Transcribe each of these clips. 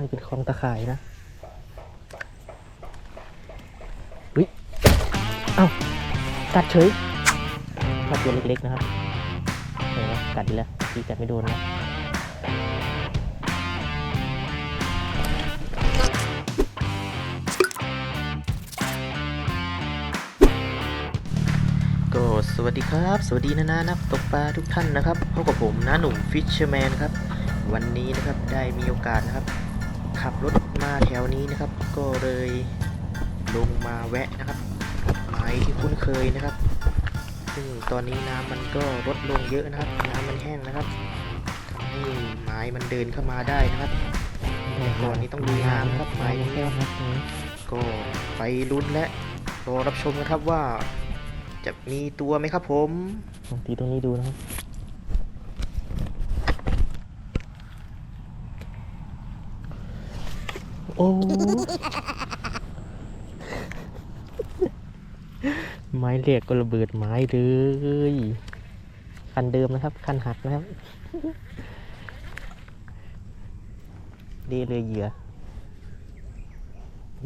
มันเป็นคลองตะข่ายนะอุ้ยเอ้ากัดเฉยกัดตัวเล็กๆนะครับเห็นไหมกัดอีแล้วตีกัดไม่โดนนะก็สวัสดีครับ สวัสดีนะนะนักตกปลาทุกท่านนะครับพบกับผมนะหนุ่มฟิชเชอร์แมนครับ วันนี้นะครับได้มีโอกาสนะครับ ขับรถมาแถวนี้นะครับ ก็เลยลงมาแวะนะครับไม้ที่คุ้นเคยนะครับ ซึ่งตอนนี้น้ำมันก็ลดลงเยอะนะครับ น้ำมันแห้งนะครับทำให้ไม้มันเดินเข้ามาได้นะครับแต่ก่อนนี้ต้องดูน้ำนะครับไม้นี้ก็ไปลุ้นและรอรับชมนะครับว่าจะมีตัวไหมครับผมตีตรงนี้ดูนะครับ อ้ไม้เหล็กก็ระเบิดไม้เลยคันเดิมนะครับ คันหักนะครับดีเลยเหยื่อ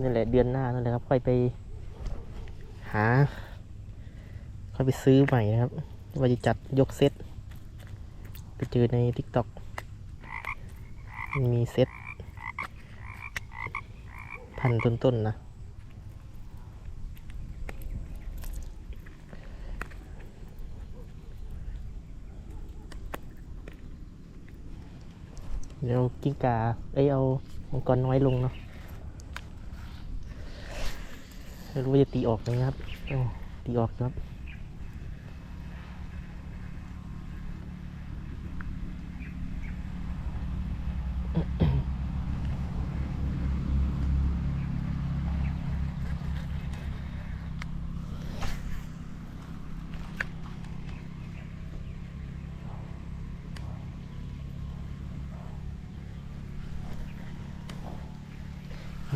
นี่แหละเดือนหน้านั่นแหละครับ ค่อยไปหา ค่อยไปซื้อใหม่นะครับ ว่าจะจัดยกเซตไปเจอใน TikTok มันมีเซต พันต้นๆนะเดี๋ยวกิ้งกาเอ้ยเอามังกรน้อยลงเนาะไม่รู้ว่าจะตีออกไหมครับตีออกครับ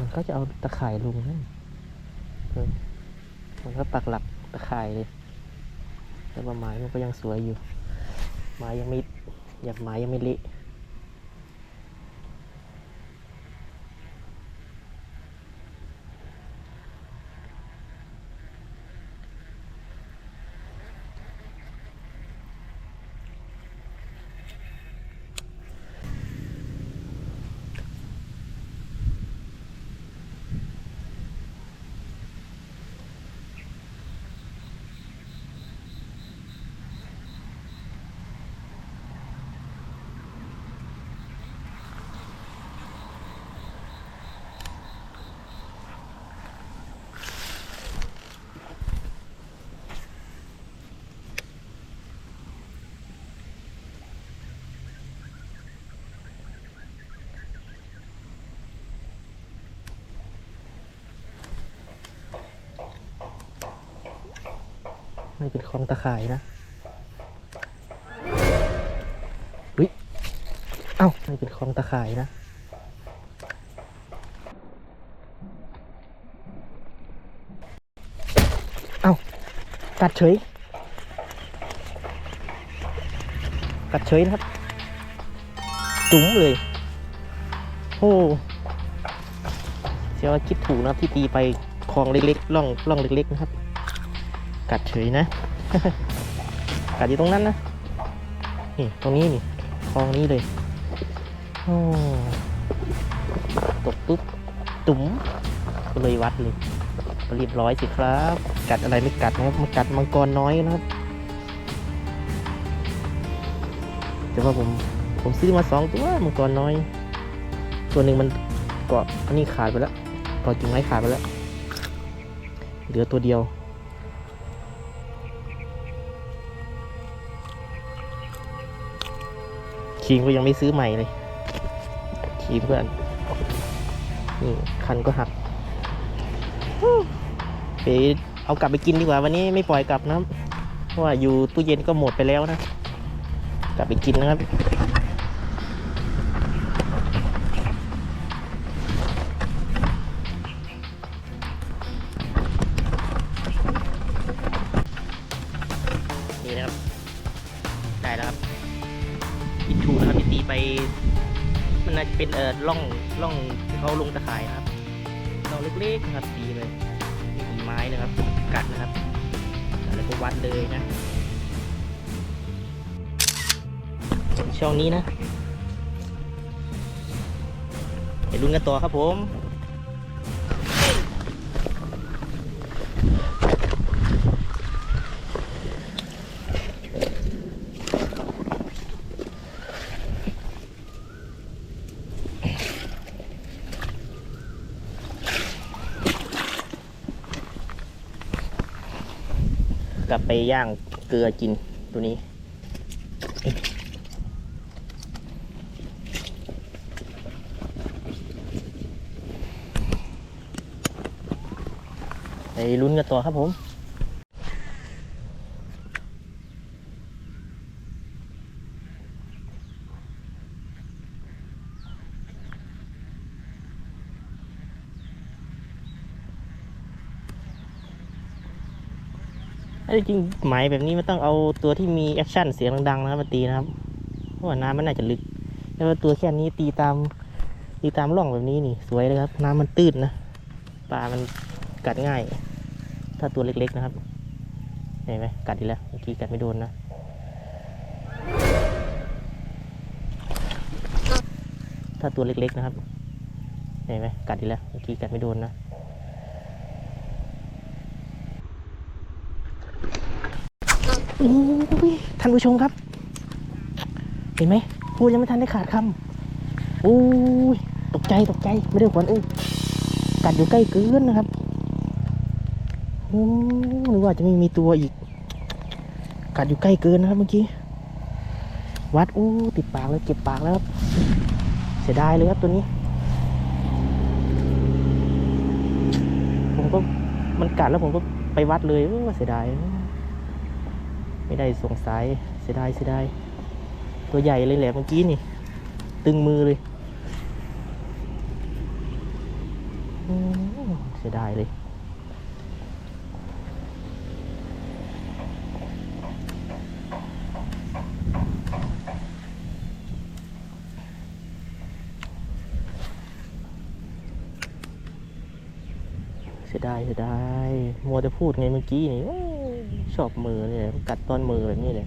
มันก็จะเอาตะข่ายลงนั่นมันก็ปักหลักตะข่ายเลย แต่ว่าไม้มันก็ยังสวยอยู่ ไม้ยังไม่อยากไม้ยังไม่เละ ไม่เป็นคลองตะข่ายนะอุ้ยเอ้าไม่เป็นคลองตะข่ายนะเอ้ากัดเฉยกัดเฉยนะครับ จุ๋มเลยโอ้เชื่อว่าคิดถูกนะครับที่ตีไปคลองเล็กๆร่องร่องเล็กๆนะครับ กัดเฉยนะ กัดอยู่ตรงนั้นนะ นี่ตรงนี้นี่คลองนี้เลยโอ้ตกปุ๊บตุ๋มก็เลยวัดเลยเรียบร้อยสิครับ กัดอะไรไม่กัดนะครับมันกัดมังกรน้อยนะครับแต่ว่าผมผมซื้อมาสองตัวมังกรน้อย ตัวหนึ่งมันเกาะอันนี้ขาดไปแล้วเกาะกิ่งไม้ขาดไปแล้วเหลือตัวเดียว ครีมก็ยังไม่ซื้อใหม่เลยครีมเพื่อนนี่คันก็หักไปเอากลับไปกินดีกว่าวันนี้ไม่ปล่อยกลับนะเพราะว่าอยู่ตู้เย็นก็หมดไปแล้วนะ กลับไปกินนะครับ เป็นเอ่อร่องร่องที่เขาลงตะข่ายนะครับร่องเล็กๆนะครับตีเลยมีไม้นะครับกัดนะครับ แล้วก็วัดเลยนะช่องนี้นะไปลุ้นกันต่อครับผม ไปย่างเกลือกินตัวนี้ ไปลุ้นกันต่อครับผม จริงหมายแบบนี้มันต้องเอาตัวที่มีแอคชั่นเสียงดังๆนะครับมาตีนะครับ เพราะว่าน้ำมันน่าจะลึก แล้วาตัวแค่นี้ตีตามตีตามร่องแบบนี้นี่สวยเลยครับ น้ำมันตื้นนะปลามันกัดง่าย ถ้าตัวเล็กๆนะครับเห็นไหมกัดดีกแล้วเมื่อกี้กัดไม่โดนนะถ้าตัวเล็กๆนะครับเห็นไหมกัดดีกแล้วเมื่อกี้กัดไม่โดนนะ โอ้ยท่านผู้ชมครับ เห็นไหมพูดยังไม่ทันได้ขาดคำโอ้ยตกใจตกใจไม่ได้ขวัญเอ้ยกัดอยู่ใกล้เกินนะครับโอ้นึกว่าจะไม่มีตัวอีก กัดอยู่ใกล้เกินนะครับเมื่อกี้ วัดโอ้ติดปากเลยเก็บปากแล้วครับเสียดายเลยครับตัวนี้ ผมก็มันกัดแล้วผมก็ไปวัดเลยเออเสียดาย ไม่ได้สงสัยเสียดายเสียดายตัวใหญ่เลยแหละเมื่อกี้นี่ ตึงมือเลยเสียดายเลยเสียดายเสียดายมัวจะพูดไงเมื่อกี้นี่ ชอบมือเลยกัดตอนมือแบบนี้เลย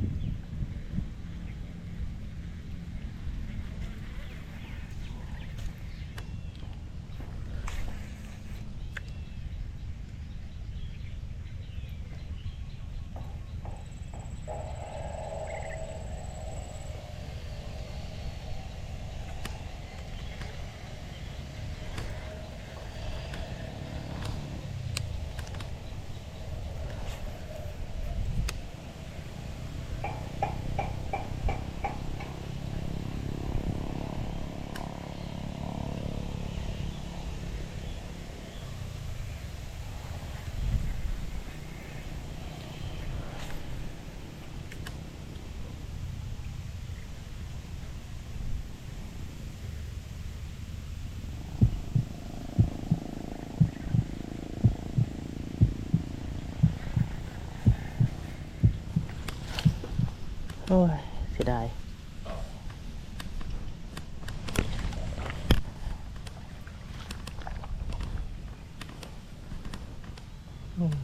โอ้ยเสียดาย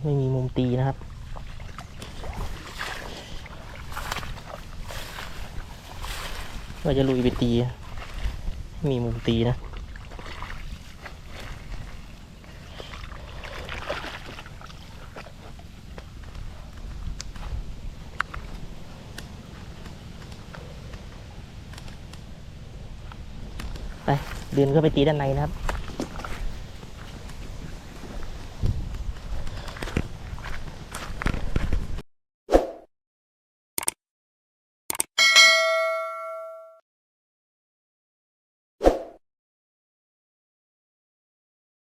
ไม่มีมุมตีนะครับว่าจะลุยไปตีไม่มีมุมตีนะ ดินเข้าไปตีด้านในนะครับ